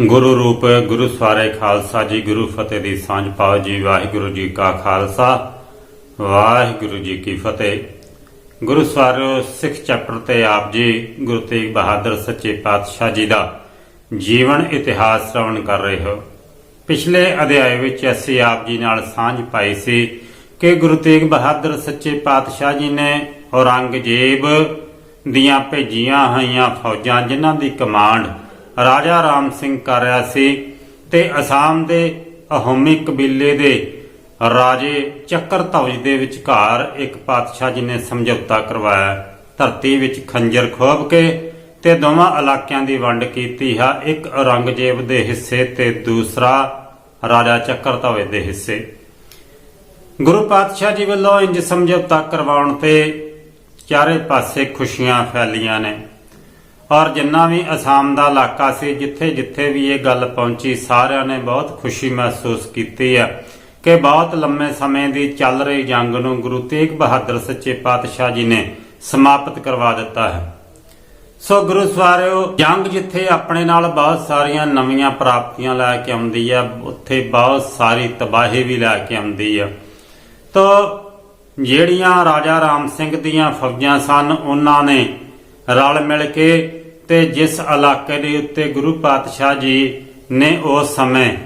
ਗੁਰੂ ਰੂਪ, ਗੁਰੂ ਸਵਾਰੇ ਖਾਲਸਾ ਜੀ, ਗੁਰੂ ਫਤਿਹ ਦੀ ਸਾਂਝ ਪਾਓ ਜੀ, ਵਾਹਿਗੁਰੂ ਜੀ ਕਾ ਖਾਲਸਾ, ਵਾਹਿਗੁਰੂ ਜੀ ਕੀ ਫਤਿਹ। ਗੁਰੂ ਸਵਾਰਿਓ, ਸਿੱਖ ਚੈਪਟਰ ਤੇ ਆਪ ਜੀ, ਗੁਰੂ ਤੇਗ ਬਹਾਦਰ ਸੱਚੇ ਪਾਤਸ਼ਾਹ ਜੀ ਦਾ ਜੀਵਨ ਇਤਿਹਾਸ ਸ਼੍ਰਵਣ ਕਰ ਰਹੇ ਹੋ। ਪਿਛਲੇ ਅਧਿਆਇ ਵਿੱਚ ਅਸੀਂ ਆਪ ਜੀ ਨਾਲ ਸਾਂਝ ਪਾਈ ਸੀ ਕਿ ਗੁਰੂ ਤੇਗ ਬਹਾਦਰ ਸੱਚੇ ਪਾਤਸ਼ਾਹ ਜੀ ਨੇ ਔਰੰਗਜ਼ੇਬ ਦੀਆਂ ਭੇਜੀਆਂ ਹੋਈਆਂ ਫੌਜਾਂ, ਜਿਨ੍ਹਾਂ ਦੀ ਕਮਾਂਡ ਰਾਜਾ ਰਾਮ ਸਿੰਘ ਕਰ ਰਿਹਾ ਸੀ ਤੇ ਅਸਾਮ ਦੇ ਅਹੋਮੀ ਕਬੀਲੇ ਦੇ ਰਾਜੇ ਚੱਕਰ ਧਵਜ ਦੇ ਵਿਚਕਾਰ ਇੱਕ ਪਾਤਸ਼ਾਹ ਜੀ ਨੇ ਸਮਝੌਤਾ ਕਰਵਾਇਆ। ਧਰਤੀ ਵਿੱਚ ਖੰਜਰ ਖੋਭ ਕੇ ਤੇ ਦੋਵਾਂ ਇਲਾਕਿਆਂ ਦੀ ਵੰਡ ਕੀਤੀ ਹੈ ਇੱਕ ਔਰੰਗਜ਼ੇਬ ਦੇ ਹਿੱਸੇ ਤੇ ਦੂਸਰਾ ਰਾਜਾ ਚੱਕਰ ਧਵਜ ਦੇ ਹਿੱਸੇ। ਗੁਰੂ ਪਾਤਸ਼ਾਹ ਜੀ ਵੱਲੋਂ ਇੰਜ ਸਮਝੌਤਾ ਕਰਵਾਉਣ ਤੇ ਚਾਰੇ ਪਾਸੇ ਖੁਸ਼ੀਆਂ ਫੈਲੀਆਂ ਨੇ। ਔਰ ਜਿੰਨਾ ਵੀ ਅਸਾਮ ਦਾ ਇਲਾਕਾ ਸੀ, ਜਿੱਥੇ ਜਿੱਥੇ ਵੀ ਇਹ ਗੱਲ ਪਹੁੰਚੀ, ਸਾਰਿਆਂ ਨੇ ਬਹੁਤ ਖੁਸ਼ੀ ਮਹਿਸੂਸ ਕੀਤੀ ਆ ਕਿ ਬਹੁਤ ਲੰਮੇ ਸਮੇਂ ਦੀ ਚੱਲ ਰਹੀ ਜੰਗ ਨੂੰ ਗੁਰੂ ਤੇਗ ਬਹਾਦਰ ਸੱਚੇ ਪਾਤਸ਼ਾਹ ਜੀ ਨੇ ਸਮਾਪਤ ਕਰਵਾ ਦਿੱਤਾ ਹੈ। ਸੋ ਗੁਰੂ ਸਵਾਰਿਓ, ਜੰਗ ਜਿੱਥੇ ਆਪਣੇ ਨਾਲ ਬਹੁਤ ਸਾਰੀਆਂ ਨਵੀਆਂ ਪ੍ਰਾਪਤੀਆਂ ਲੈ ਕੇ ਆਉਂਦੀ ਆ, ਉੱਥੇ ਬਹੁਤ ਸਾਰੀ ਤਬਾਹੀ ਵੀ ਲੈ ਕੇ ਆਉਂਦੀ ਆ। ਤੋ, ਜਿਹੜੀਆਂ ਰਾਜਾ ਰਾਮ ਸਿੰਘ ਦੀਆਂ ਫੌਜਾਂ ਸਨ, ਉਹਨਾਂ ਨੇ ਰਲ ਮਿਲ ਕੇ ਤੇ ਜਿਸ ਇਲਾਕੇ ਦੇ ਉੱਤੇ ਗੁਰੂ ਪਾਤਸ਼ਾਹ ਜੀ ਨੇ ਉਸ ਸਮੇਂ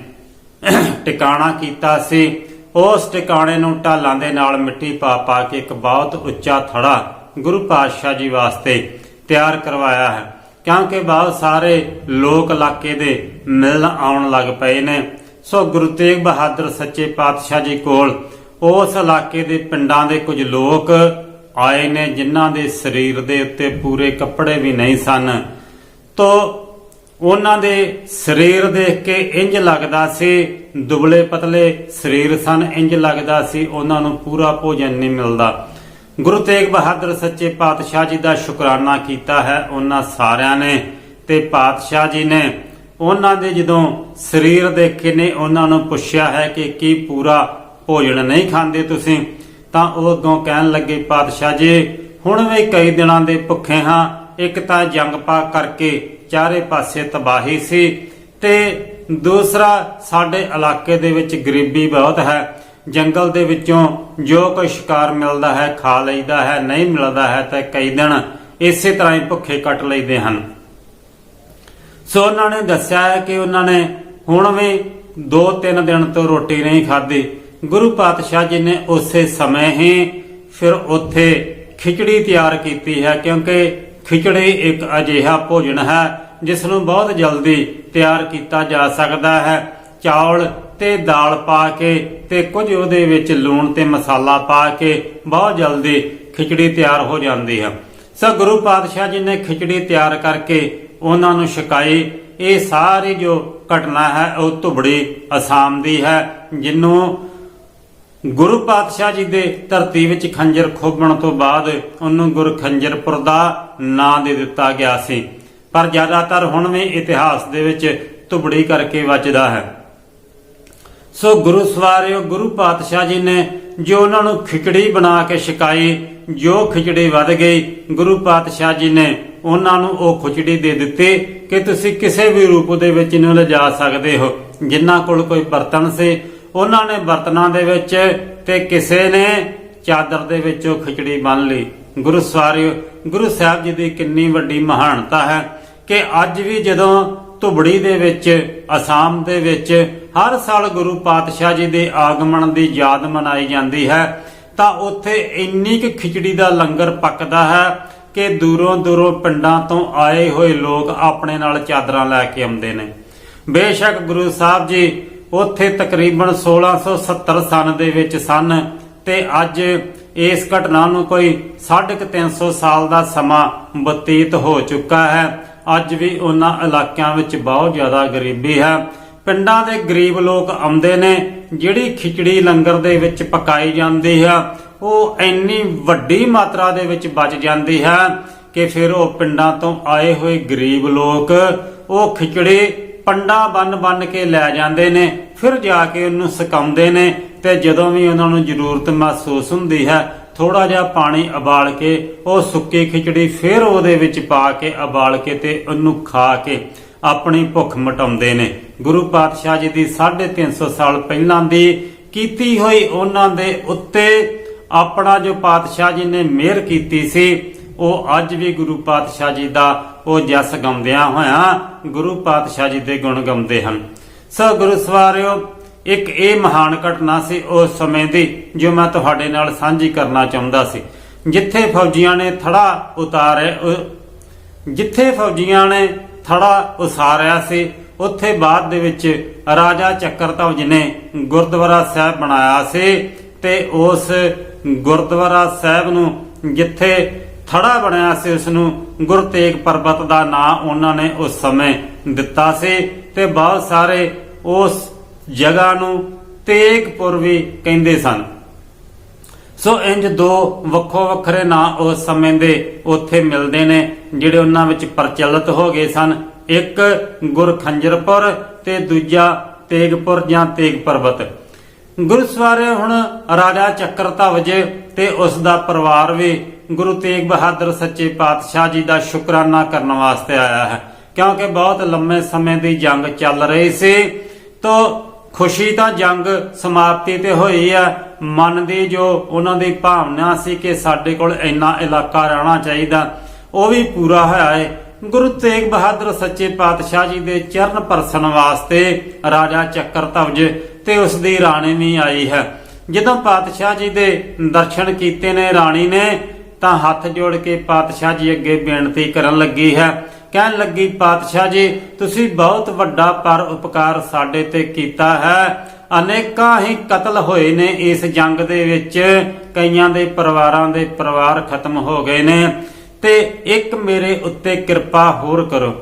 ਟਿਕਾਣਾ ਕੀਤਾ ਸੀ, ਉਸ ਟਿਕਾਣੇ ਨੂੰ ਢਾਲਾਂ ਦੇ ਨਾਲ ਮਿੱਟੀ ਪਾ ਪਾ ਕੇ ਇੱਕ ਬਹੁਤ ਉੱਚਾ ਥੜਾ ਗੁਰੂ ਪਾਤਸ਼ਾਹ ਜੀ ਵਾਸਤੇ ਤਿਆਰ ਕਰਵਾਇਆ ਹੈ। ਕਿਉਂਕਿ ਬਹੁਤ ਸਾਰੇ ਲੋਕ ਇਲਾਕੇ ਦੇ ਮਿਲਣ ਆਉਣ ਲੱਗ ਪਏ ਨੇ। ਸੋ ਗੁਰੂ ਤੇਗ ਬਹਾਦਰ ਸੱਚੇ ਪਾਤਸ਼ਾਹ ਜੀ ਕੋਲ ਉਸ ਇਲਾਕੇ ਦੇ ਪਿੰਡਾਂ ਦੇ ਕੁਝ ਲੋਕ ਆਏ ਨੇ ਜਿਨ੍ਹਾਂ ਦੇ ਸਰੀਰ ਦੇ ਉੱਤੇ ਪੂਰੇ ਕੱਪੜੇ ਵੀ ਨਹੀਂ ਸਨ। ਤੋ ਉਹਨਾਂ ਦੇ ਸਰੀਰ ਦੇਖ ਕੇ ਇੰਜ ਲੱਗਦਾ ਸੀ, ਦੁਬਲੇ ਪਤਲੇ ਸਰੀਰ ਸਨ ਇੰਜ ਲੱਗਦਾ ਸੀ ਉਹਨਾਂ ਨੂੰ ਪੂਰਾ ਭੋਜਨ ਨਹੀਂ ਮਿਲਦਾ। ਗੁਰੂ ਤੇਗ ਬਹਾਦਰ ਸੱਚੇ ਪਾਤਸ਼ਾਹ ਜੀ ਦਾ ਸ਼ੁਕਰਾਨਾ ਕੀਤਾ ਹੈ, ਉਹਨਾਂ ਸਾਰਿਆਂ ਨੇ ਤੇ ਪਾਤਸ਼ਾਹ ਜੀ ਨੇ ਉਹਨਾਂ ਦੇ ਜਦੋਂ ਸਰੀਰ ਦੇਖੇ ਨੇ, ਉਹਨਾਂ ਨੂੰ ਪੁੱਛਿਆ ਹੈ ਕਿ ਕੀ ਪੂਰਾ ਭੋਜਨ ਨਹੀਂ ਖਾਂਦੇ ਤੁਸੀਂ? ਤਾਂ ਉਹ ਅੱਗੋਂ ਕਹਿਣ ਲੱਗੇ, ਪਾਤਸ਼ਾਹ ਜੀ, ਹੁਣ ਵੀ ਕਈ ਦਿਨਾਂ ਦੇ ਭੁੱਖੇ ਹਾਂ। ਇੱਕ ਤਾਂ ਜੰਗ ਪਾ ਕਰਕੇ ਚਾਰੇ ਪਾਸੇ ਤਬਾਹੀ ਸੀ ਤੇ ਦੂਸਰਾ ਸਾਡੇ ਇਲਾਕੇ ਦੇ ਵਿੱਚ ਗਰੀਬੀ ਬਹੁਤ ਹੈ। ਜੰਗਲ ਦੇ ਵਿੱਚੋਂ ਜੋ ਕੋਈ ਸ਼ਿਕਾਰ ਮਿਲਦਾ ਹੈ, ਖਾ ਲਈਦਾ ਹੈ, ਨਹੀਂ ਮਿਲਦਾ ਹੈ ਤਾਂ ਕਈ ਦਿਨ ਇਸੇ ਤਰ੍ਹਾਂ ਹੀ ਭੁੱਖੇ ਕੱਟ ਲਈਦੇ ਹਨ। ਸੋ ਉਹਨਾਂ ਨੇ ਦੱਸਿਆ ਹੈ ਕਿ ਉਹਨਾਂ ਨੇ ਹੁਣ ਵੀ 2-3 ਦਿਨ ਤੋਂ ਰੋਟੀ ਨਹੀਂ ਖਾਧੀ। ਗੁਰੂ ਪਾਤਸ਼ਾਹ ਜੀ ਨੇ ਉਸੇ ਸਮੇਂ ਹੀ ਫਿਰ ਉੱਥੇ ਖਿਚੜੀ ਤਿਆਰ ਕੀਤੀ ਹੈ, ਕਿਉਂਕਿ ਖਿਚੜੀ ਇੱਕ ਅਜਿਹਾ ਭੋਜਨ ਹੈ ਜਿਸ ਨੂੰ ਬਹੁਤ ਜਲਦੀ ਤਿਆਰ ਕੀਤਾ ਜਾ ਸਕਦਾ ਹੈ। ਚੌਲ ਤੇ ਦਾਲ ਪਾ ਕੇ ਤੇ ਕੁਝ ਉਹਦੇ ਵਿੱਚ ਲੂਣ ਤੇ ਮਸਾਲਾ ਪਾ ਕੇ ਬਹੁਤ ਜਲਦੀ ਖਿਚੜੀ ਤਿਆਰ ਹੋ ਜਾਂਦੀ ਹੈ। ਸੋ ਗੁਰੂ ਪਾਤਸ਼ਾਹ ਜੀ ਨੇ ਖਿਚੜੀ ਤਿਆਰ ਕਰਕੇ ਉਹਨਾਂ ਨੂੰ ਛਕਾਈ। ਇਹ ਸਾਰੀ ਜੋ ਘਟਨਾ ਹੈ, ਉਹ ਧੁਬੜੀ ਅਸਾਮ ਦੀ ਹੈ ਜਿਹਨੂੰ ਗੁਰੂ ਪਾਤਸ਼ਾਹ ਜੀ ਦੇ ਧਰਤੀ ਵਿੱਚ ਖੰਜਰ ਖੋਬਣ ਤੋਂ ਬਾਅਦ ਉਹਨੂੰ ਗੁਰ ਖੰਜਰਪੁਰ ਦਾ ਨਾਂ ਦੇ ਦਿੱਤਾ ਗਿਆ ਸੀ। ਪਰ ਜ਼ਿਆਦਾਤਰ ਹੁਣ ਵੀ ਇਤਿਹਾਸ ਦੇ ਵਿੱਚ ਧੁਬੜੀ ਕਰਕੇ ਵੱਜਦਾ ਹੈ। ਸੋ ਗੁਰੂ ਸਵਾਰਿਓ, ਗੁਰੂ ਪਾਤਸ਼ਾਹ ਜੀ ਨੇ ਜੋ ਉਹਨਾਂ ਨੂੰ ਖਿਚੜੀ ਬਣਾ ਕੇ ਛਕਾਈ, ਜੋ ਖਿਚੜੀ ਵੱਧ ਗਈ, ਗੁਰੂ ਪਾਤਸ਼ਾਹ ਜੀ ਨੇ ਉਹਨਾਂ ਨੂੰ ਉਹ ਖਿਚੜੀ ਦੇ ਦਿੱਤੀ ਕਿ ਤੁਸੀਂ ਕਿਸੇ ਵੀ ਰੂਪ ਦੇ ਵਿੱਚ ਇਹਨੂੰ ਲਿਜਾ ਸਕਦੇ ਹੋ। ਜਿਨ੍ਹਾਂ ਕੋਲ ਕੋਈ ਬਰਤਨ ਸੀ ਉਹਨਾਂ ਨੇ ਬਰਤਨਾਂ ਦੇ ਵਿੱਚ ਤੇ ਕਿਸੇ ਨੇ ਚਾਦਰ ਦੇ ਵਿੱਚ ਖਿਚੜੀ ਬੰਨ ਲਈ। ਗੁਰੂ ਸਵਾਰਿਓ ਗੁਰੂ ਸਾਹਿਬ ਜੀ ਦੀ ਕਿੰਨੀ ਵੱਡੀ ਮਹਾਨਤਾ ਹੈ ਕਿ ਅੱਜ ਵੀ ਜਦੋਂ ਧੁਬੜੀ ਦੇ ਵਿੱਚ, ਅਸਾਮ ਦੇ ਵਿੱਚ ਹਰ ਸਾਲ ਗੁਰੂ ਪਾਤਸ਼ਾਹ ਜੀ ਦੇ ਆਗਮਨ ਦੀ ਯਾਦ ਮਨਾਈ ਜਾਂਦੀ ਹੈ, ਤਾਂ ਉੱਥੇ ਇੰਨੀ ਕੁ ਖਿਚੜੀ ਦਾ ਲੰਗਰ ਪੱਕਦਾ ਹੈ ਕਿ ਦੂਰੋਂ ਦੂਰੋਂ ਪਿੰਡਾਂ ਤੋਂ ਆਏ ਹੋਏ ਲੋਕ ਆਪਣੇ ਨਾਲ ਚਾਦਰਾਂ ਲੈ ਕੇ ਆਉਂਦੇ ਨੇ। ਬੇਸ਼ੱਕ ਗੁਰੂ ਸਾਹਿਬ ਜੀ ਉੱਥੇ ਤਕਰੀਬਨ 1670 ਸਨ ਦੇ ਵਿੱਚ ਸਨ ਤੇ ਅੱਜ ਇਸ ਘਟਨਾ ਨੂੰ ਕੋਈ 350 ਸਾਲ ਦਾ ਸਮਾਂ ਬਤੀਤ ਹੋ ਚੁੱਕਾ ਹੈ। ਅੱਜ ਵੀ ਉਹਨਾਂ ਇਲਾਕਿਆਂ ਵਿੱਚ ਬਹੁਤ ਜ਼ਿਆਦਾ ਗਰੀਬੀ ਹੈ। ਪਿੰਡਾਂ ਦੇ ਗਰੀਬ ਲੋਕ ਆਉਂਦੇ ਨੇ, ਜਿਹੜੀ ਖਿਚੜੀ ਲੰਗਰ ਦੇ ਵਿੱਚ ਪਕਾਈ ਜਾਂਦੀ ਹੈ, ਉਹ ਇੰਨੀ ਵੱਡੀ ਮਾਤਰਾ ਦੇ ਵਿੱਚ ਬਚ ਜਾਂਦੀ ਹੈ ਕਿ ਫਿਰ ਉਹ ਪਿੰਡਾਂ ਤੋਂ ਆਏ ਹੋਏ ਗਰੀਬ ਲੋਕ, ਉਹ ਖਿਚੜੀ ਪੰਡਾ ਬੰਨ ਬੰਨ ਕੇ ਲੈ ਜਾਂਦੇ ਨੇ, ਫਿਰ ਜਾ ਕੇ ਉਹਨੂੰ ਸੁਕਾਉਂਦੇ ਨੇ ਤੇ ਜਦੋਂ ਵੀ ਉਹਨਾਂ ਨੂੰ ਜ਼ਰੂਰਤ ਮਹਿਸੂਸ ਹੁੰਦੀ ਹੈ ਥੋੜਾ ਜਿਹਾ ਪਾਣੀ ਉਬਾਲ ਕੇ ਉਹ ਸੁੱਕੀ ਖਿਚੜੀ ਫਿਰ ਉਹਦੇ ਵਿੱਚ ਪਾ ਕੇ ਉਬਾਲ ਕੇ ਤੇ ਉਹਨੂੰ ਖਾ ਕੇ ਆਪਣੀ ਭੁੱਖ ਮਿਟਾਉਂਦੇ ਨੇ। ਗੁਰੂ ਪਾਤਸ਼ਾਹ ਜੀ ਦੀ 350 ਸਾਲ ਪਹਿਲਾਂ ਦੀ ਕੀਤੀ ਹੋਈ ਉਹਨਾਂ ਦੇ ਉੱਤੇ ਆਪਣਾ ਜੋ ਪਾਤਸ਼ਾਹ ਜੀ ਨੇ ਮਿਹਰ ਕੀਤੀ ਸੀ, ਉਹ ਅੱਜ ਵੀ ਗੁਰੂ ਪਾਤਸ਼ਾਹ ਜੀ ਦਾ ਉਹ ਜਸ ਗਾਉਂਦਿਆਂ ਹੋਇਆਂ ਗੁਰੂ ਪਾਤਸ਼ਾਹ ਜੀ ਦੇ ਗੁਣ ਗਾਉਂਦੇ ਹਨ। ਸੋ ਗੁਰੂ ਸਵਾਰਿਓ, ਇੱਕ ਇਹ ਮਹਾਨ ਘਟਨਾ ਸੀ ਉਸ ਸਮੇਂ ਦੀ ਜੋ ਮੈਂ ਤੁਹਾਡੇ ਨਾਲ ਸਾਂਝੀ ਕਰਨਾ ਚਾਹੁੰਦਾ ਸੀ। ਜਿੱਥੇ ਫੌਜੀਆਂ ਨੇ ਥੜਾ ਉਤਾਰੇ ਜਿੱਥੇ ਫੌਜੀਆਂ ਨੇ ਥੜਾ ਉਸਾਰਿਆ ਸੀ, ਉੱਥੇ ਬਾਅਦ ਦੇ ਵਿੱਚ ਰਾਜਾ ਚੱਕਰਧਵਜ ਨੇ ਗੁਰਦੁਆਰਾ ਸਾਹਿਬ ਬਣਾਇਆ ਸੀ ਤੇ ਉਸ ਗੁਰਦੁਆਰਾ ਸਾਹਿਬ ਨੂੰ ਜਿੱਥੇ ਥੜਾ ਬਣਿਆ ਸੀ ਉਸ ਨੂੰ ਗੁਰੂ ਤੇਗ ਪਰਬਤ ਦਾ ਨਾਂ ਉਹਨਾਂ ਨੇ ਉਸ ਸਮੇਂ ਦਿੱਤਾ ਸੀ ਤੇ ਬਹੁਤ ਸਾਰੇ ਉਸ ਜਗ੍ਹਾ ਨੂੰ ਤੇਗਪੁਰ ਵੀ ਕਹਿੰਦੇ ਸਨ। ਸੋ ਇੰਜ ਦੋ ਵੱਖੋ ਵੱਖਰੇ ਨਾਂ ਉਸ ਸਮੇਂ ਦੇ ਉੱਥੇ ਮਿਲਦੇ ਨੇ, ਜਿਹੜੇ ਉਹਨਾਂ ਵਿੱਚ ਪ੍ਰਚਲਿਤ ਹੋ ਗਏ ਸਨ। ਇੱਕ ਗੁਰਖੰਜਰਪੁਰ ਤੇ ਦੂਜਾ ਤੇਗਪੁਰ ਜਾਂ ਤੇਗ ਪਰਬਤ। ਗੁਰਸਵਾਰੇ ਹੁਣ ਰਾਜਾ ਚੱਕਰਧਵਜ ਤੇ ਉਸ ਦਾ ਪਰਿਵਾਰ ਵੀ ਗੁਰੂ ਤੇਗ ਬਹਾਦਰ ਸੱਚੇ ਪਾਤਸ਼ਾਹ ਜੀ ਦਾ ਸ਼ੁਕਰਾਨਾ ਕਰਨ ਵਾਸਤੇ ਆਇਆ ਹੈ। ਕਿਉਂਕਿ ਬਹੁਤ ਲੰਮੇ ਸਮੇਂ ਦੀ ਜੰਗ ਚੱਲ ਰਹੀ ਸੀ, ਤੋ ਖੁਸ਼ੀ ਤਾਂ ਜੰਗ ਸਮਾਪਤੀ ਤੇ ਹੋਈ ਆ ਮਨ ਦੀ ਜੋ ਉਹਨਾਂ ਦੀ ਭਾਵਨਾ ਸੀ ਕਿ ਸਾਡੇ ਕੋਲ ਇੰਨਾ ਇਲਾਕਾ ਰਹਿਣਾ ਚਾਹੀਦਾ, ਉਹ ਵੀ ਪੂਰਾ ਹੋਇਆ ਹੈ ਗੁਰੂ ਤੇਗ ਬਹਾਦਰ ਸੱਚੇ ਪਾਤਸ਼ਾਹ ਜੀ ਦੇ ਚਰਨ ਪਰਸਨ ਵਾਸਤੇ ਰਾਜਾ ਚੱਕਰਧਵਜ ਤੇ ਉਸ ਦੀ ਰਾਣੀ ਵੀ ਆਈ ਹੈ। ਜਦੋਂ ਪਾਤਸ਼ਾਹ ਜੀ ਦੇ ਦਰਸ਼ਨ ਕੀਤੇ ਨੇ ਰਾਣੀ ਨੇ ਤਾਂ ਹੱਥ ਜੋੜ ਕੇ ਪਾਤਸ਼ਾਹ ਜੀ ਅੱਗੇ ਬੇਨਤੀ ਕਰਨ ਲੱਗੀ ਹੈ। ਕਹਿਣ ਲੱਗੀ, ਪਾਤਸ਼ਾਹ ਜੀ, ਤੁਸੀਂ ਬਹੁਤ ਵੱਡਾ ਪਰ ਉਪਕਾਰ ਸਾਡੇ ਤੇ ਕੀਤਾ ਹੈ। ਅਨੇਕਾਂ ਹੀ ਕਤਲ ਹੋਏ ਨੇ ਇਸ ਜੰਗ ਦੇ ਵਿੱਚ। ਕਈਆਂ ਦੇ ਪਰਿਵਾਰਾਂ ਦੇ ਪਰਿਵਾਰ ਖਤਮ ਹੋ ਗਏ ਨੇ। ਤੇ ਇੱਕ ਮੇਰੇ ਉੱਤੇ ਕਿਰਪਾ ਹੋਰ ਕਰੋ।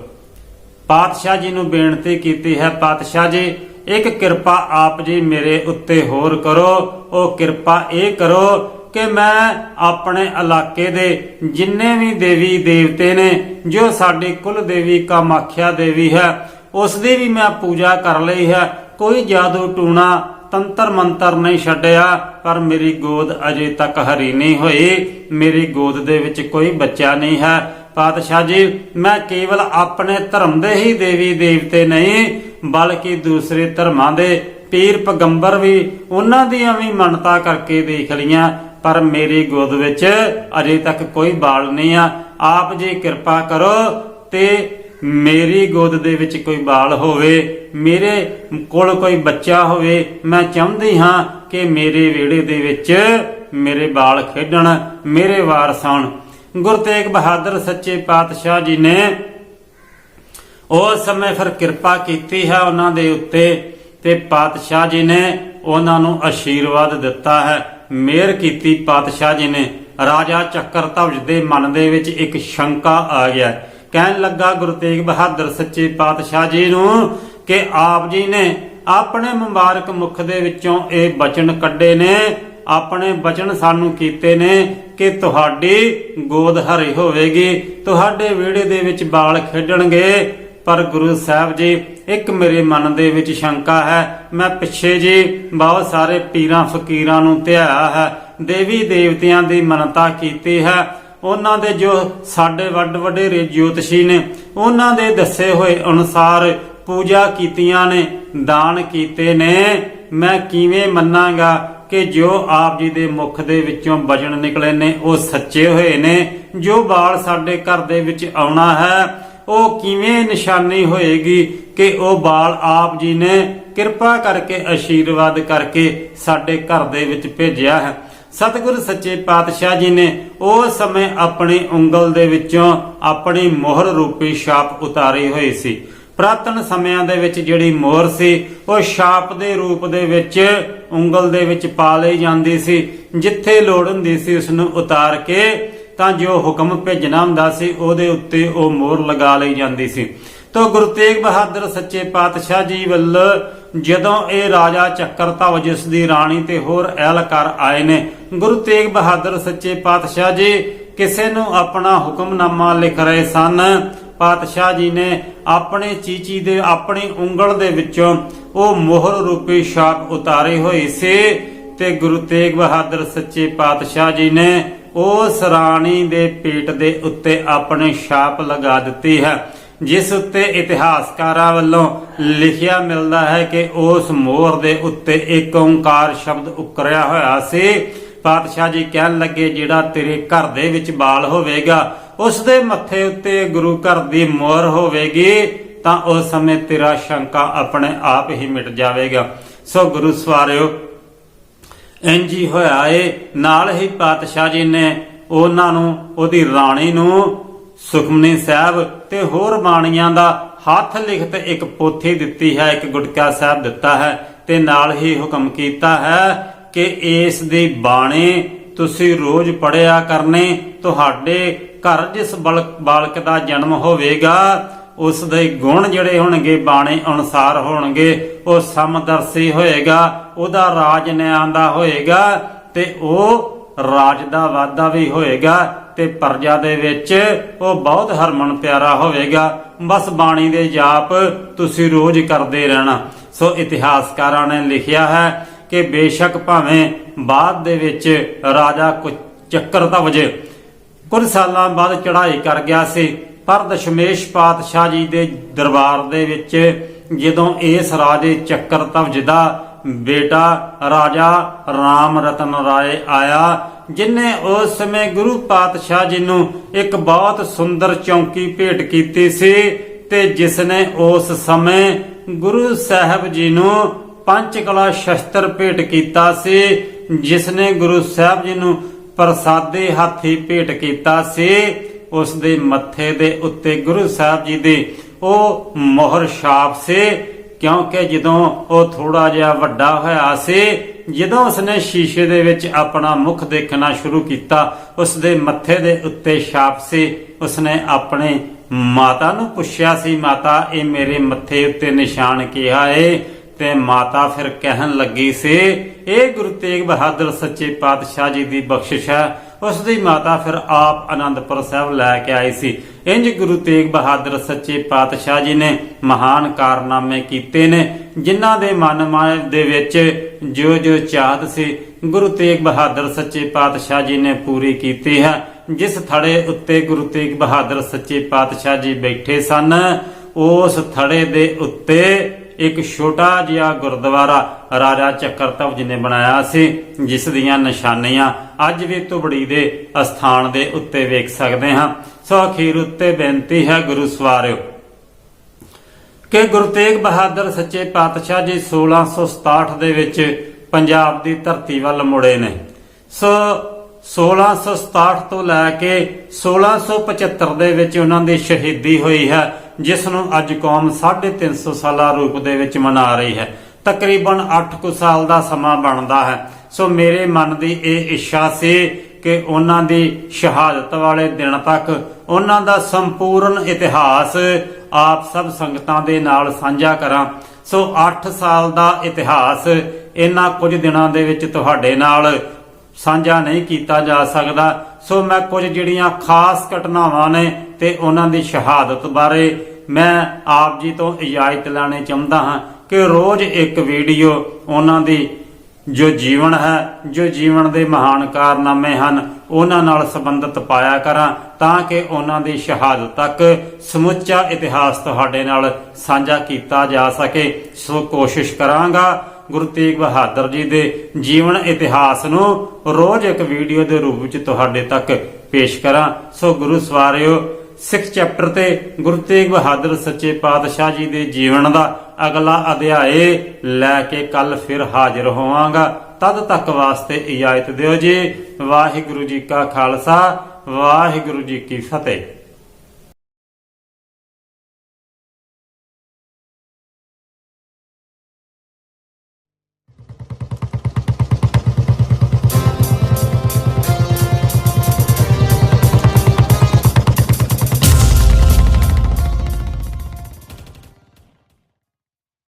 ਪਾਤਸ਼ਾਹ ਜੀ ਨੂੰ ਬੇਨਤੀ ਕੀਤੀ ਹੈ, ਪਾਤਸ਼ਾਹ ਜੀ, ਇੱਕ ਕਿਰਪਾ ਆਪ ਜੀ ਮੇਰੇ ਉੱਤੇ ਹੋਰ ਕਰੋ। ਉਹ ਕਿਰਪਾ ਇਹ ਕਰੋ ਕਿ ਮੈਂ ਆਪਣੇ ਇਲਾਕੇ ਦੇ ਜਿੰਨੇ ਵੀ ਦੇਵੀ ਦੇਵਤੇ ਨੇ, ਜੋ ਸਾਡੀ ਕੁਲ ਦੇਵੀ ਕਾਮਾਖਿਆ ਦੇਵੀ ਹੈ ਉਸ ਦੀ ਵੀ ਮੈਂ ਪੂਜਾ ਕਰ ਲਈ ਹੈ। ਕੋਈ ਜਾਦੂ ਟੂਣਾ ਤੰਤਰ ਮੰਤਰ ਨਹੀਂ ਛੱਡਿਆ, ਪਰ ਮੇਰੀ ਗੋਦ ਅਜੇ ਤੱਕ ਹਰੀ ਨਹੀਂ ਹੋਈ। ਮੇਰੀ ਗੋਦ ਦੇ ਵਿੱਚ ਕੋਈ ਬੱਚਾ ਨਹੀਂ ਹੈ। ਪਾਤਸ਼ਾਹ ਜੀ, ਮੈਂ ਕੇਵਲ ਆਪਣੇ ਧਰਮ ਦੇ ਹੀ ਦੇਵੀ ਦੇਵਤੇ ਨਹੀਂ, ਬਲਕਿ ਦੂਸਰੇ ਧਰਮਾਂ ਦੇ ਪੀਰ ਪਗੰਬਰ ਵੀ, ਉਹਨਾਂ ਦੀਆਂ ਵੀ ਮੰਨਤਾ ਕਰਕੇ ਦੇਖ ਲੀਆਂ ਪਰ ਮੇਰੀ ਗੋਦ ਵਿੱਚ ਅਜੇ ਤੱਕ ਕੋਈ ਬਾਲ ਨਹੀਂ ਆ। ਆਪ ਜੀ ਕਿਰਪਾ ਕਰੋ ਤੇ ਮੇਰੀ ਗੋਦ ਦੇ ਵਿੱਚ ਕੋਈ ਬਾਲ ਹੋਵੇ, ਮੇਰੇ ਕੋਲ ਕੋਈ ਬੱਚਾ ਹੋਵੇ, ਮੈਂ ਚਾਹੁੰਦੀ ਹਾਂ ਕਿ ਮੇਰੇ ਵਿਹੜੇ ਦੇ ਵਿੱਚ ਮੇਰੇ ਬਾਲ ਖੇਡਣ, ਮੇਰੇ ਵਾਰਸ ਆਉਣ। ਗੁਰੂ ਤੇਗ ਬਹਾਦਰ ਸੱਚੇ ਪਾਤਸ਼ਾਹ ਜੀ ਨੇ ਉਸ ਸਮੇਂ ਫਿਰ ਕਿਰਪਾ ਕੀਤੀ ਹੈ ਉਹਨਾਂ ਦੇ ਉੱਤੇ ਤੇ ਪਾਤਸ਼ਾਹ ਜੀ ਨੇ ਉਹਨਾਂ ਨੂੰ ਆਸ਼ੀਰਵਾਦ ਦਿੱਤਾ ਹੈ। ਮਿਹਰ ਕੀਤੀ ਪਾਤਸ਼ਾਹ ਜੀ ਨੇ। ਰਾਜਾ ਚੱਕਰਧਵਜ ਦੇ ਮਨ ਦੇ ਵਿੱਚ ਇੱਕ ਸ਼ੰਕਾ ਆ ਗਿਆ। ਕਹਿਣ ਲੱਗਾ, ਗੁਰੂ ਤੇਗ ਬਹਾਦਰ, ਸੱਚੇ ਪਾਤਸ਼ਾਹ ਜੀ ਨੂੰ ਕਿ ਆਪ ਜੀ ਨੇ ਆਪਣੇ ਮੁਬਾਰਕ ਮੁਖ ਦੇ ਵਿੱਚੋਂ ਇਹ ਬਚਨ ਕੱਢੇ ਨੇ, ਆਪਣੇ ਬਚਨ ਸਾਨੂੰ ਕੀਤੇ ਨੇ ਕਿ ਤੁਹਾਡੀ ਗੋਦ ਹਰੀ ਹੋਵੇਗੀ, ਤੁਹਾਡੇ ਵਿਹੜੇ ਦੇ ਵਿੱਚ ਬਾਲ ਖੇਡਣਗੇ ਪਰ ਗੁਰੂ ਸਾਹਿਬ ਜੀ, ਇੱਕ ਮੇਰੇ ਮਨ ਦੇ ਵਿੱਚ ਸ਼ੰਕਾ ਹੈ, ਮੈਂ ਪਿੱਛੇ ਜੀ ਬਹੁਤ ਸਾਰੇ ਪੀਰਾਂ ਫਕੀਰਾਂ ਨੂੰ ਧਿਆਇਆ ਹੈ, ਦੇਵੀ ਦੇਵਤਿਆਂ ਦੀ ਮੰਨਤਾ ਕੀਤੀ ਹੈ। ਉਹਨਾਂ ਦੇ ਜੋ ਸਾਡੇ ਵੱਡ ਵਡੇਰੇ ਜੋਤਸ਼ੀ ਨੇ, ਉਹਨਾਂ ਦੇ ਦੱਸੇ ਹੋਏ ਅਨੁਸਾਰ ਪੂਜਾ ਕੀਤੀਆਂ ਨੇ, ਦਾਨ ਕੀਤੇ ਨੇ। ਮੈਂ ਕਿਵੇਂ ਮੰਨਾਂਗਾ ਕਿ ਜੋ ਆਪ ਜੀ ਦੇ ਮੁਖ ਦੇ ਵਿੱਚੋਂ ਬਚਨ ਨਿਕਲੇ ਨੇ, ਉਹ ਸੱਚੇ ਹੋਏ ਨੇ। ਜੋ ਬਾਲ ਸਾਡੇ ਘਰ ਦੇ ਵਿੱਚ ਆਉਣਾ ਹੈ ਉਹ ਕਿਵੇਂ ਨਿਸ਼ਾਨੀ ਹੋਏਗੀ ਕਿ ਉਹ ਬਾਲ ਆਪ ਜੀ ਨੇ ਕਿਰਪਾ ਕਰਕੇ ਆਸ਼ੀਰਵਾਦ ਕਰਕੇ ਸਾਡੇ ਘਰ ਦੇ ਵਿੱਚ ਭੇਜਿਆ ਹੈ। ਸਤਿਗੁਰ ਸੱਚੇ ਪਾਤਸ਼ਾਹ ਜੀ ਨੇ ਉਸ ਸਮੇਂ ਆਪਣੀ ਉਂਗਲ ਦੇ ਵਿੱਚੋਂ ਆਪਣੀ ਮੋਹਰ ਰੂਪੀ ਛਾਪ ਉਤਾਰੀ ਹੋਈ ਸੀ। ਪ੍ਰਾਤਨ ਸਮਿਆਂ ਦੇ ਵਿੱਚ ਜਿਹੜੀ ਮੋਹਰ ਸੀ, ਉਹ ਛਾਪ ਦੇ ਰੂਪ ਦੇ ਵਿੱਚ ਉਂਗਲ ਦੇ ਵਿੱਚ ਪਾ ਲਈ ਜਾਂਦੀ ਸੀ, ਜਿੱਥੇ ਲੋੜ ਹੁੰਦੀ ਸੀ ਉਸ ਨੂੰ ਉਤਾਰ ਕੇ ਤਾਂ ਜੋ ਹੁਕਮ ਭੇਜਣਾ ਹੁੰਦਾ ਸੀ, ਉਹਦੇ ਉੱਤੇ ਉਹ ਮੋਹਰ ਲਗਾ ਲਈ ਜਾਂਦੀ ਸੀ। ਤੋ ਗੁਰੂ ਤੇਗ ਬਹਾਦਰ ਸੱਚੇ ਪਾਤਸ਼ਾਹ ਜੀ ਵੱਲ ਜਦੋਂ ਇਹ ਰਾਜਾ ਚੱਕਰਧਵਜ ਜਿਸ ਦੀ ਰਾਣੀ ਤੇ ਹੋਰ ਅਹਿਲਕਾਰ ਆਏ ਨੇ, ਗੁਰੂ ਤੇਗ ਬਹਾਦਰ ਸੱਚੇ ਪਾਤਸ਼ਾਹ ਜੀ ਕਿਸੇ ਨੂੰ ਆਪਣਾ ਹੁਕਮਨਾਮਾ ਲਿਖ ਰਹੇ ਸਨ। ਪਾਤਸ਼ਾਹ ਜੀ ਨੇ ਆਪਣੇ ਚੀਚੀ ਦੇ, ਆਪਣੀ ਉਂਗਲ ਦੇ ਵਿੱਚੋਂ ਉਹ ਮੋਹਰ ਰੂਪੀ ਛਾਪ ਉਤਾਰੇ ਹੋਈ ਸੀ ਤੇ ਗੁਰੂ ਤੇਗ ਬਹਾਦਰ ਸੱਚੇ ਪਾਤਸ਼ਾਹ ਜੀ ਨੇ ਉਸ ਰਾਣੀ ਦੇ ਪੇਟ ਦੇ ਉੱਤੇ ਆਪਣੀ ਛਾਪ ਲਗਾ ਦਿੱਤੀ ਹੈ, ਜਿਸ ਉੱਤੇ ਇਤਿਹਾਸਕਾਰਾਂ ਵੱਲੋਂ ਲਿਖਿਆ ਮਿਲਦਾ ਹੈ ਕਿ ਉਸ ਮੋਹਰ ਦੇ ਉੱਤੇ ਇੱਕ ਓੰਕਾਰ ਸ਼ਬਦ ਉਕਰਿਆ ਹੋਇਆ ਸੀ। ਪਾਤਸ਼ਾਹ ਜੀ ਕਹਿਣ ਲੱਗੇ, ਜਿਹੜਾ ਤੇਰੇ ਘਰ ਦੇ ਵਿੱਚ ਬਾਲ ਹੋਵੇਗਾ, ਉਸ ਦੇ ਮੱਥੇ ਉੱਤੇ ਗੁਰੂ ਘਰ ਦੀ ਮੋਹਰ ਹੋਵੇਗੀ, ਤਾਂ ਉਸ ਸਮੇਂ ਤੇਰਾ ਸ਼ੰਕਾ ਆਪਣੇ ਆਪ ਹੀ ਮਿਟ ਜਾਵੇਗਾ। ਸੋ ਗੁਰੂ ਸਵਾਰਿਓ ਇੰਜ ਹੋਇਆ ਏ, ਨਾਲ ਹੀ ਪਾਤਸ਼ਾਹ ਜੀ ਨੇ ਉਹਨਾਂ ਨੂੰ, ਉਹਦੀ ਰਾਣੀ ਨੂੰ ਸੁਖਮਨੀ ਸਾਹਿਬ ਤੇ ਹੋਰ ਬਾਣੀਆਂ ਦਾ ਹੱਥ ਲਿਖਤ ਇੱਕ ਪੋਥੀ ਦਿੱਤੀ ਹੈ, ਇੱਕ ਗੁਟਕਾ ਸਾਹਿਬ ਦਿੱਤਾ ਹੈ ਤੇ ਨਾਲ ਹੀ ਹੁਕਮ ਕੀਤਾ ਹੈ ਕਿ ਇਸ ਦੀ ਬਾਣੀ ਤੁਸੀਂ ਰੋਜ਼ ਪੜਿਆ ਕਰਨੇ, ਤੁਹਾਡੇ ਘਰ ਜਿਸ ਬਲ- ਬਾਲਕ ਦਾ ਜਨਮ ਹੋਵੇਗਾ ਉਸ ਦੇ ਗੁਣ ਜਿਹੜੇ ਹੋਣਗੇ, ਬਾਣੇ ਅਨੁਸਾਰ ਹੋਣਗੇ, ਉਹ ਸਮਦਰਸੀ ਹੋਏਗਾ, ਉਹਦਾ ਰਾਜ ਨਿਆਂ ਦਾ ਹੋਏਗਾ ਤੇ ਉਹ ਰਾਜ ਦਾ ਵਾਧਾ ਵੀ ਹੋਏਗਾ ਤੇ ਪ੍ਰਜਾ ਦੇ ਵਿੱਚ ਉਹ ਬਹੁਤ ਹਰਮਨ ਪਿਆਰਾ ਹੋਵੇਗਾ। ਬਸ ਬਾਣੀ ਦੇ ਜਾਪ ਤੁਸੀਂ ਰੋਜ਼ ਕਰਦੇ ਰਹਿਣਾ। ਸੋ ਇਤਿਹਾਸਕਾਰਾਂ ਨੇ ਲਿਖਿਆ ਹੈ ਕਿ ਬੇਸ਼ੱਕ ਭਾਵੇਂ ਬਾਅਦ ਦੇ ਵਿੱਚ ਰਾਜਾ ਕੁ ਚੱਕਰ ਤਵਜ ਕੁਝ ਸਾਲਾਂ ਬਾਅਦ ਚੜ੍ਹਾਈ ਕਰ ਗਿਆ ਸੀ। ਪਰ ਦਸ਼ਮੇਸ਼ ਪਾਤਸ਼ਾਹ ਜੀ ਦੇ ਦਰਬਾਰ ਦੇ ਵਿੱਚ ਜਦੋਂ ਇਸ ਰਾਜੇ ਚੱਕਰ ਤਵਜ ਦਾ ਬੇਟਾ ਰਾਜਾ ਰਾਮ ਰਤਨ ਰਾਏ ਆਇਆ, ਜਿਨੇ ਉਸ ਸਮੇਂ ਗੁਰੂ ਪਾਤਸ਼ਾਹ ਜੀ ਨੂੰ ਇੱਕ ਬਹੁਤ ਸੁੰਦਰ ਚੌਂਕੀ ਭੇਟ ਕੀਤੀ ਸੀ ਤੇ ਜਿਸ ਨੇ ਉਸ ਸਮੇਂ ਗੁਰੂ ਸਾਹਿਬ ਜੀ ਨੂੰ ਪੰਜ ਕਲਾ ਸ਼ਸਤਰ ਭੇਟ ਕੀਤਾ ਸੀ ਜਿਸ ਨੇ ਗੁਰੂ ਸਾਹਿਬ ਜੀ ਨੂੰ ਪ੍ਰਸਾਦੇ ਹਾਥੀ ਭੇਟ ਕੀਤਾ ਸੀ ਉਸ ਦੇ ਮੱਥੇ ਦੇ ਉੱਤੇ ਗੁਰੂ ਸਾਹਿਬ ਜੀ ਦੇ ਉਹ ਮੋਹਰ ਛਾਪ ਸੀ, ਕਿਉਂਕਿ ਜਦੋਂ ਉਹ ਥੋੜਾ ਜਿਹਾ ਵੱਡਾ ਹੋਇਆ ਸੀ, ਜਦੋਂ ਉਸਨੇ ਸ਼ੀਸ਼ੇ ਦੇ ਵਿੱਚ ਆਪਣਾ ਮੁਖ ਦੇਖਣਾ ਸ਼ੁਰੂ ਕੀਤਾ ਉਸ ਦੇ ਮੱਥੇ ਦੇ ਉੱਤੇ ਛਾਪ ਸੀ, ਉਸਨੇ ਆਪਣੇ ਮਾਤਾ ਨੂੰ ਪੁੱਛਿਆ ਸੀ, ਮਾਤਾ, ਇਹ ਮੇਰੇ ਮੱਥੇ ਉੱਤੇ ਨਿਸ਼ਾਨ ਕਿਹਾ ਏ? ਤੇ ਮਾਤਾ ਫਿਰ ਕਹਿਣ ਲੱਗੀ ਸੀ, ਇਹ ਗੁਰੂ ਤੇਗ ਬਹਾਦਰ ਸੱਚੇ ਪਾਤਸ਼ਾਹ ਜੀ ਦੀ ਬਖਸ਼ਿਸ਼ ਹੈ। ਉਸ ਦੀ ਮਾਤਾ ਫਿਰ ਆਪ ਆਨੰਦਪੁਰ ਸਾਹਿਬ ਲੈ ਕੇ ਆਈ ਸੀ। ਇੰਜ ਗੁਰੂ ਤੇਗ ਬਹਾਦਰ ਸੱਚੇ ਪਾਤਸ਼ਾਹ ਜੀ ਨੇ ਮਹਾਨ ਕਾਰਨਾਮੇ ਕੀਤੇ ਨੇ, ਜਿਨ੍ਹਾਂ ਦੇ ਮਨ ਮਾਇ ਦੇ ਵਿੱਚ ਜੋ ਜੋ ਚਾਹਤ ਸੀ, ਗੁਰੂ ਤੇਗ ਬਹਾਦਰ ਸੱਚੇ ਪਾਤਸ਼ਾਹ ਜੀ ਨੇ ਪੂਰੀ ਕੀਤੀ ਹੈ। ਜਿਸ ਥੜੇ ਉੱਤੇ ਗੁਰੂ ਤੇਗ ਬਹਾਦਰ ਸੱਚੇ ਪਾਤਸ਼ਾਹ ਜੀ ਬੈਠੇ ਸਨ, ਉਸ ਥੜੇ ਦੇ ਉੱਤੇ ਇੱਕ ਛੋਟਾ ਜਿਹਾ ਗੁਰਦੁਆਰਾ ਰਾਜਾ ਚੱਕਰਤਵ ਜੀ ਨੇ ਬਣਾਇਆ ਸੀ, ਜਿਸ ਦੀਆਂ ਨਿਸ਼ਾਨੀਆਂ ਅੱਜ ਵੀ ਧੁਬੜੀ ਦੇ ਅਸਥਾਨ ਦੇ ਉੱਤੇ ਵੇਖ ਸਕਦੇ ਹਾਂ। ਸੋ ਅਖੀਰ ਉੱਤੇ ਬੇਨਤੀ ਹੈ ਗੁਰੂ ਸਵਾਰਿਓ, ਕਿ ਗੁਰੂ ਤੇਗ ਬਹਾਦਰ ਸੱਚੇ ਪਾਤਸ਼ਾਹ ਜੀ 1667 ਦੇ ਵਿੱਚ ਪੰਜਾਬ ਦੀ ਧਰਤੀ ਵੱਲ ਮੁੜੇ ਨੇ। ਸੋ 1667 ਤੋਂ ਲੈ ਕੇ 1675 ਦੇ ਵਿੱਚ ਉਹਨਾਂ ਦੀ ਸ਼ਹੀਦੀ ਹੋਈ ਹੈ, ਜਿਸ ਨੂੰ ਅੱਜ ਕੌਮ 350 ਸਾਲਾ ਰੂਪ ਦੇ ਵਿੱਚ ਮਨਾ ਰਹੀ ਹੈ। ਤਕਰੀਬਨ 8 ਕੁ ਸਾਲ ਦਾ ਸਮਾਂ ਬਣਦਾ ਹੈ। ਸੋ ਮੇਰੇ ਮਨ ਦੀ ਇਹ ਇੱਛਾ ਸੀ ਕਿ ਉਹਨਾਂ ਦੀ ਸ਼ਹਾਦਤ ਵਾਲੇ ਦਿਨ ਤੱਕ ਉਹਨਾਂ ਦਾ ਸੰਪੂਰਨ ਇਤਿਹਾਸ ਆਪ ਸਭ ਸੰਗਤਾਂ ਦੇ ਨਾਲ ਸਾਂਝਾ ਕਰਾਂ। ਸੋ 8 ਸਾਲ ਦਾ ਇਤਿਹਾਸ ਇਹਨਾਂ ਕੁਝ ਦਿਨਾਂ ਦੇ ਵਿੱਚ ਤੁਹਾਡੇ ਨਾਲ ਸਾਂਝਾ ਨਹੀਂ ਕੀਤਾ ਜਾ ਸਕਦਾ। ਸੋ ਮੈਂ ਕੁਝ ਜਿਹੜੀਆਂ ਖਾਸ ਘਟਨਾਵਾਂ ਨੇ ਤੇ ਉਹਨਾਂ ਦੀ ਸ਼ਹਾਦਤ ਬਾਰੇ ਮੈਂ ਆਪ ਜੀ ਤੋਂ ਇਜਾਜ਼ਤ ਲੈਣੀ ਚਾਹੁੰਦਾ ਹਾਂ ਕਿ ਰੋਜ਼ ਇੱਕ ਵੀਡੀਓ ਉਹਨਾਂ ਦੀ ਜੋ ਜੀਵਨ ਹੈ, ਜੋ ਜੀਵਨ ਦੇ ਮਹਾਨ ਕਾਰਨਾਮੇ ਹਨ, ਉਹਨਾਂ ਨਾਲ ਸੰਬੰਧਿਤ ਪਾਇਆ ਕਰਾਂ ਤਾਂ ਕਿ ਉਹਨਾਂ ਦੀ ਸ਼ਹਾਦਤ ਤੱਕ ਸਮੁੱਚਾ ਇਤਿਹਾਸ ਤੁਹਾਡੇ ਨਾਲ ਸਾਂਝਾ ਕੀਤਾ ਜਾ ਸਕੇ। ਸੋ ਕੋਸ਼ਿਸ਼ ਕਰਾਂਗਾ ਗੁਰੂ ਤੇਗ ਬਹਾਦਰ ਜੀ ਦੇ ਜੀਵਨ ਇਤਿਹਾਸ ਨੂੰ ਰੋਜ਼ ਇੱਕ ਵੀਡੀਓ ਦੇ ਰੂਪ ਵਿੱਚ ਤੁਹਾਡੇ ਤੱਕ ਪੇਸ਼ ਕਰਾਂ। ਸੋ ਗੁਰੂ ਸਵਾਰਿਓ, ਸਿੱਖ ਚੈਪਟਰ ਤੇ ਗੁਰੂ ਤੇਗ ਬਹਾਦਰ ਸੱਚੇ ਪਾਤਸ਼ਾਹ ਜੀ ਦੇ ਜੀਵਨ ਦਾ ਅਗਲਾ ਅਧਿਆਏ ਲੈ ਕੇ ਕੱਲ ਫਿਰ ਹਾਜ਼ਰ ਹੋਵਾਂਗਾ। ਤਦ ਤੱਕ ਵਾਸਤੇ ਇਜਾਜ਼ਤ ਦਿਓ ਜੀ। ਵਾਹਿਗੁਰੂ ਜੀ ਕਾ ਖਾਲਸਾ, ਵਾਹਿਗੁਰੂ ਜੀ ਕੀ ਫਤਿਹ।